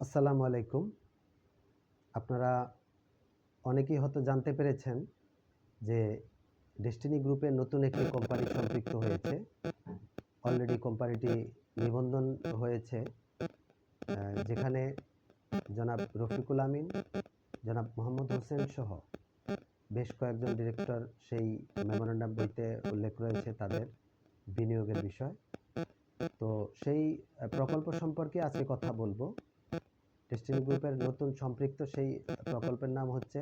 আসসালামু আলাইকুম। আপনারা অনেকেই হয়তো জানতে পেরেছেন যে ডেস্টিনি গ্রুপের নতুন একটি কোম্পানি সম্পৃক্ত হয়েছে। অলরেডি কোম্পানিটি নিবন্ধন হয়েছে যেখানে জনাব রফিকুল আমিন, জনাব মোহাম্মদ হোসেন সহ বেশ কয়েকজন ডিরেক্টর সেই মেমোরেন্ডাম বইতে উল্লেখ রয়েছে তাদের বিনিয়োগের বিষয়। তো সেই প্রকল্প সম্পর্কে আজকে কথা বলব। ডেস্টিনি গ্রুপের নতুন সম্পৃক্ত সেই প্রকল্পের নাম হচ্ছে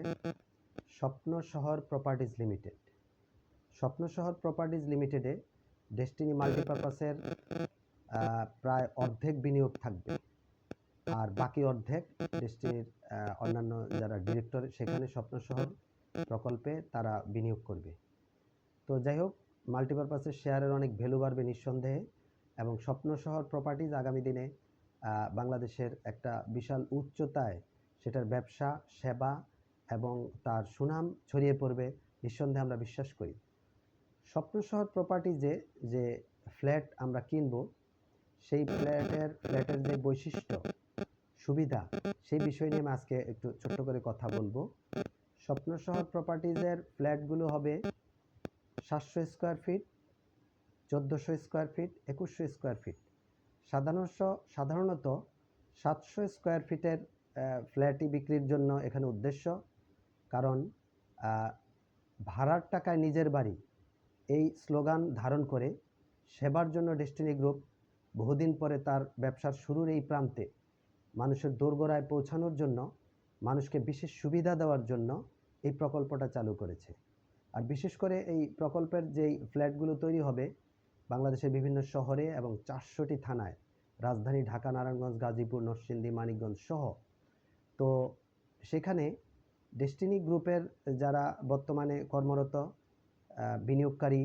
স্বপ্ন শহর প্রপার্টিজ লিমিটেড স্বপ্ন শহর প্রপার্টিজ লিমিটেডে ডেস্টিনি মাল্টিপারপাসের প্রায় অর্ধেক বিনিয়োগ থাকবে। আর বাকি অর্ধেক ডেস্টিনির অন্যান্য যারা ডিরেক্টর সেখানে স্বপ্ন শহর প্রকল্পে তারা বিনিয়োগ করবে। তো যাই হোক মাল্টিপারপাসের শেয়ারের অনেক ভ্যালু বাড়বে নিঃসন্দেহে এবং স্বপ্ন শহর প্রপার্টিজ আগামী দিনে বাংলাদেশের একটা বিশাল উচ্চতায় সেটার ব্যবসা, সেবা এবং তার সুনাম ছড়িয়ে পড়বে, নিঃসন্দেহে আমরা বিশ্বাস করি। স্বপ্ন শহর প্রপার্টিজে যে ফ্ল্যাট আমরা কিনব, সেই ফ্ল্যাটের ফ্ল্যাটের যে বৈশিষ্ট্য, সুবিধা, সেই বিষয় নিয়ে আমি আজকে একটু ছোট্ট করে কথা বলব। স্বপ্ন শহর প্রপার্টিজের ফ্ল্যাটগুলো হবে সাতশো স্কোয়ার ফিট চোদ্দোশো স্কোয়ার ফিট একুশশো স্কোয়ার ফিট সাধারণত সাধারণত সাতশো স্কোয়ার ফিটের ফ্ল্যাটই বিক্রির জন্য এখানে উদ্দেশ্য। কারণ ভাড়ার টাকায় নিজের বাড়ি এই স্লোগান ধারণ করে সেবার জন্য ডেস্টিনি গ্রুপ বহুদিন পরে তার ব্যবসার শুরুর এই প্রান্তে মানুষের দোরগোড়ায় পৌঁছানোর জন্য, মানুষকে বিশেষ সুবিধা দেওয়ার জন্য এই প্রকল্পটা চালু করেছে। আর বিশেষ করে এই প্রকল্পের যেই ফ্ল্যাটগুলো তৈরি হবে বাংলাদেশের বিভিন্ন শহরে এবং চারশোটি থানায় রাজধানী ঢাকা, নারায়ণগঞ্জ, গাজীপুর, নরসিংদী, মানিকগঞ্জ সহ। তো সেখানে ডেস্টিনি গ্রুপের যারা বর্তমানে কর্মরত বিনিয়োগকারী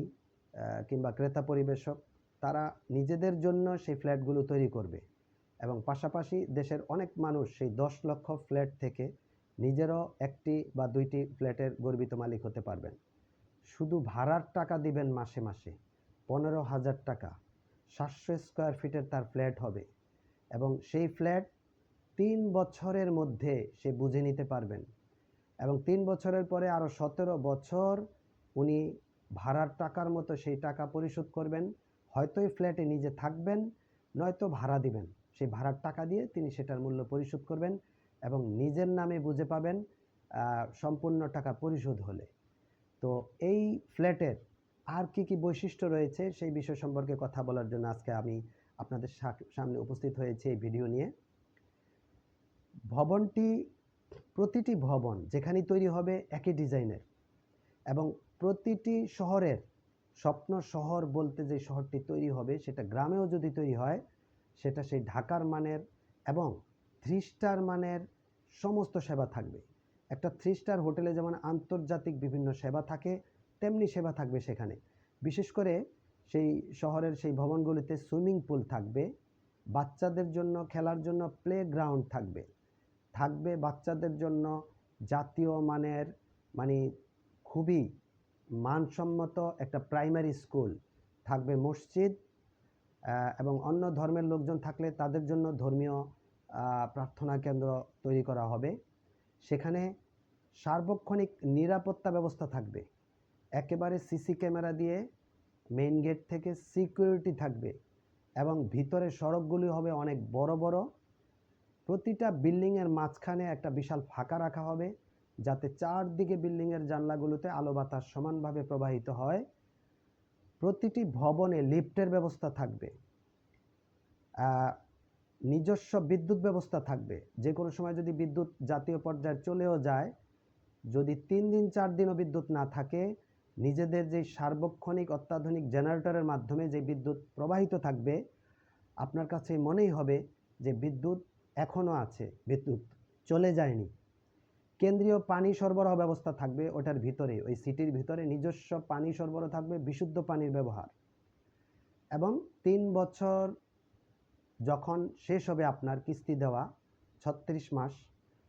কিংবা ক্রেতা পরিবেশক, তারা নিজেদের জন্য সেই ফ্ল্যাটগুলো তৈরি করবে এবং পাশাপাশি দেশের অনেক মানুষ সেই দশ লক্ষ ফ্ল্যাট থেকে নিজেরও একটি বা দুইটি ফ্ল্যাটের গর্বিত মালিক হতে পারবেন। শুধু ভাড়ার টাকা দিবেন মাসে মাসে পনেরো হাজার টাকা। সাতশো স্কোয়ার ফিটের তার ফ্ল্যাট হবে এবং সেই ফ্ল্যাট তিন বছরের মধ্যে সে বুঝে নিতে পারবেন এবং তিন বছরের পরে আরও সতেরো বছর উনি ভাড়ার টাকার মতো সেই টাকা পরিশোধ করবেন। হয়তো এই ফ্ল্যাটে নিজে থাকবেন, নয়তো ভাড়া দিবেন। সেই ভাড়ার টাকা দিয়ে তিনি সেটার মূল্য পরিশোধ করবেন এবং নিজের নামে বুঝে পাবেন সম্পূর্ণ টাকা পরিশোধ হলে। তো এই ফ্ল্যাটের আর কি কি বৈশিষ্ট্য রয়েছে সেই বিষয় সম্পর্কে কথা বলার জন্য আজকে আমি আপনাদের সামনে উপস্থিত হয়েছে এই ভিডিও নিয়ে। ভবনটি, প্রতিটি ভবন যেখানেই তৈরি হবে একই ডিজাইনের এবং প্রতিটি শহরের স্বপ্ন শহর বলতে যে শহরটি তৈরি হবে সেটা গ্রামেও যদি তৈরি হয়, সেটা সেই ঢাকার মানের এবং থ্রি স্টার মানের সমস্ত সেবা থাকবে। একটা থ্রি স্টার হোটেলে যেমন আন্তর্জাতিক বিভিন্ন সেবা থাকে তেমনি সেবা থাকবে সেখানে। বিশেষ করে সেই শহরের সেই ভবনগুলিতে সুইমিং পুল থাকবে, বাচ্চাদের জন্য খেলার জন্য প্লে গ্রাউন্ড থাকবে। থাকবে বাচ্চাদের জন্য জাতীয় মানের মানে খুবই মানসম্মত একটা প্রাইমারি স্কুল থাকবে মসজিদ এবং অন্য ধর্মের লোকজন থাকলে তাদের জন্য ধর্মীয় প্রার্থনা কেন্দ্র তৈরি করা হবে। সেখানে সার্বক্ষণিক নিরাপত্তা ব্যবস্থা থাকবে। একেবারে সিসি ক্যামেরা দিয়ে মেইন গেট থেকে সিকিউরিটি থাকবে এবং ভিতরে সড়কগুলি হবে অনেক বড় বড়। প্রতিটা বিল্ডিংয়ের মাঝখানে একটা বিশাল ফাঁকা রাখা হবে যাতে চারদিকে বিল্ডিংয়ের জানলাগুলোতে আলো বাতাস সমানভাবে প্রবাহিত হয়। প্রতিটি ভবনে লিফটের ব্যবস্থা থাকবে। নিজস্ব বিদ্যুৎ ব্যবস্থা থাকবে। যে কোনো সময় যদি বিদ্যুৎ জাতীয় পর্যায়ে চলেও যায়, যদি তিন দিন চার দিনও বিদ্যুৎ না থাকে নিজেদের যে সার্বক্ষণিক অত্যাধুনিক জেনারেটরের মাধ্যমে যে বিদ্যুৎ প্রবাহিত থাকবে, আপনার কাছে মনেই হবে যে বিদ্যুৎ এখনও আছে, বিদ্যুৎ চলে যায়নি। কেন্দ্রীয় পানি সরবরাহ ব্যবস্থা থাকবে ওটার ভিতরে, ওই সিটির ভিতরে নিজস্ব পানি সরবরাহ থাকবে, বিশুদ্ধ পানির ব্যবহার। এবং তিন বছর যখন শেষ হবে আপনার কিস্তি দেওয়া, ছত্রিশ মাস,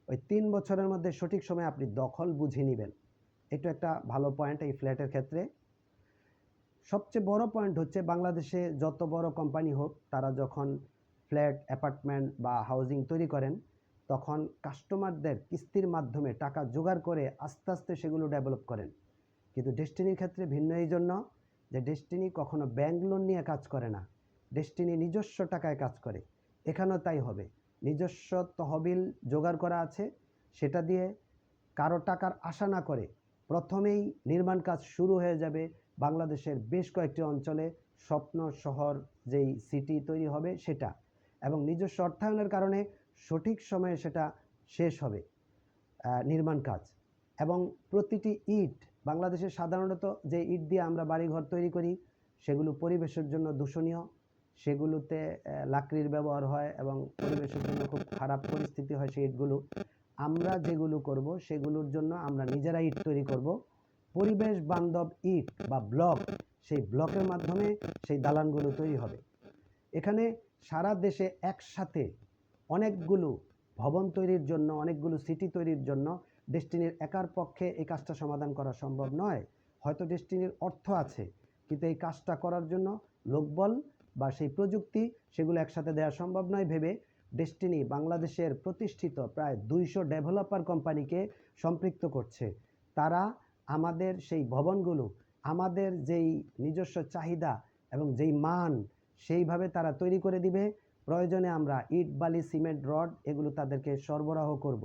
ওই তিন বছরের মধ্যে সঠিক সময় আপনি দখল বুঝে নেবেন। এটা একটা ভালো পয়েন্ট এই ফ্ল্যাটের ক্ষেত্রে। সবচেয়ে বড় পয়েন্ট হচ্ছে বাংলাদেশে যত বড় কোম্পানি হোক, তারা যখন ফ্ল্যাট অ্যাপার্টমেন্ট বা হাউজিং তৈরি করেন, তখন কাস্টমারদের কিস্তির মাধ্যমে টাকা জোগাড় করে আস্তে আস্তে সেগুলো ডেভেলপ করেন। কিন্তু ডেস্টিনির ক্ষেত্রে ভিন্ন এই জন্য যে ডেস্টিনি কখনো ব্যাংক লোন নিয়ে কাজ করে না ডেস্টিনি নিজস্ব টাকায় কাজ করে। এখানেও তাই হবে। নিজস্ব তহবিল জোগাড় করা আছে, সেটা দিয়ে কারও টাকার আশা না করে প্রথমেই নির্মাণ কাজ শুরু হয়ে যাবে বাংলাদেশের বেশ কয়েকটি অঞ্চলে স্বপ্ন শহর যেই সিটি তৈরি হবে সেটা এবং নিজস্ব অর্থায়নের কারণে সঠিক সময়ে সেটা শেষ হবে নির্মাণ কাজ এবং প্রতিটি ইট বাংলাদেশে সাধারণত যে ইট দিয়ে আমরা বাড়িঘর তৈরি করি সেগুলো পরিবেশের জন্য দূষণীয়, সেগুলোতে লাকড়ির ব্যবহার হয় এবং পরিবেশের জন্য খুব খারাপ পরিস্থিতি হয় সেই ইটগুলো। আমরা যেগুলো করব, সেগুলোর জন্য আমরা নিজেরা ইট তৈরি করব। পরিবেশ বান্ধব ইট বা ব্লক, সেই ব্লকের মাধ্যমে সেই দালানগুলো তৈরি হবে। এখানে সারা দেশে একসাথে অনেকগুলো ভবন তৈরির জন্য, অনেকগুলো সিটি তৈরির জন্য ডেস্টিনির একার পক্ষে এই কাজটা সমাধান করা সম্ভব নয়। হয়তো ডেস্টিনির অর্থ আছে, কিন্তু এই কাজটা করার জন্য লোকবল বা সেই প্রযুক্তি সেগুলো একসাথে দেওয়া সম্ভব নয় ভেবে ডেস্টিনি বাংলাদেশের প্রতিষ্ঠিত প্রায় দুইশো ডেভেলপার কোম্পানিকে সম্পৃক্ত করছে। তারা আমাদের সেই ভবনগুলো, আমাদের যেই নিজস্ব চাহিদা এবং যেই মান, সেইভাবে তারা তৈরি করে দিবে। প্রয়োজনে আমরা ইট, বালি, সিমেন্ট, রড এগুলো তাদেরকে সরবরাহ করব।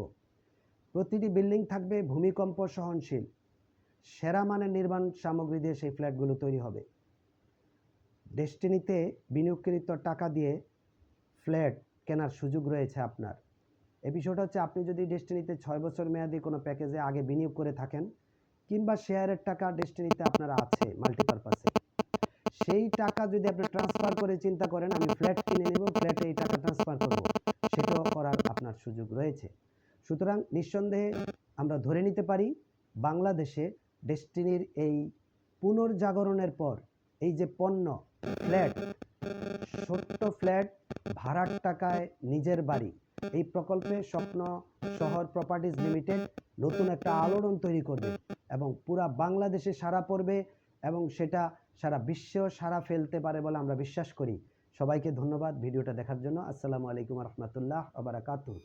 প্রতিটি বিল্ডিং থাকবে ভূমিকম্প সহনশীল। সেরা মানের নির্মাণ সামগ্রী দিয়ে সেই ফ্ল্যাটগুলো তৈরি হবে। ডেস্টিনিতে বিনিয়োগকৃত টাকা দিয়ে ফ্ল্যাট কেনার সুযোগ রয়েছে আপনার। এই বিষয়টা হচ্ছে আপনি যদি ডেস্টিনিতে ছয় বছর মেয়াদি কোনো প্যাকেজে আগে বিনিয়োগ করে থাকেন কিংবা শেয়ারের টাকা ডেস্টিনিতে আপনার আছে মাল্টিপারপাসে সেই টাকা যদি আপনি ট্রান্সফার করে চিন্তা করেন, আমি ফ্ল্যাট কিনে নেব ফ্ল্যাটে এই টাকা ট্রান্সফার করব, সেটাও করার আপনার সুযোগ রয়েছে। সুতরাং নিঃসন্দেহে আমরা ধরে নিতে পারি, বাংলাদেশে ডেস্টিনির এই পুনর্জাগরণের পর এই যে পণ্য ফ্ল্যাট ছোট্ট ফ্ল্যাট ভাড়ার টাকায় নিজের বাড়ি। এই প্রকল্পে স্বপ্ন শহর প্রপার্টিজ লিমিটেড নতুন একটা আলোড়ন তৈরি করবে এবং পুরা বাংলাদেশে সারা পড়বে এবং সেটা সারা বিশ্বেও সারা ফেলতে পারে বলে আমরা বিশ্বাস করি। সবাইকে ধন্যবাদ ভিডিওটা দেখার জন্য। আসসালামু আলাইকুম রহমতুল্লাহ আবরাকাতুহ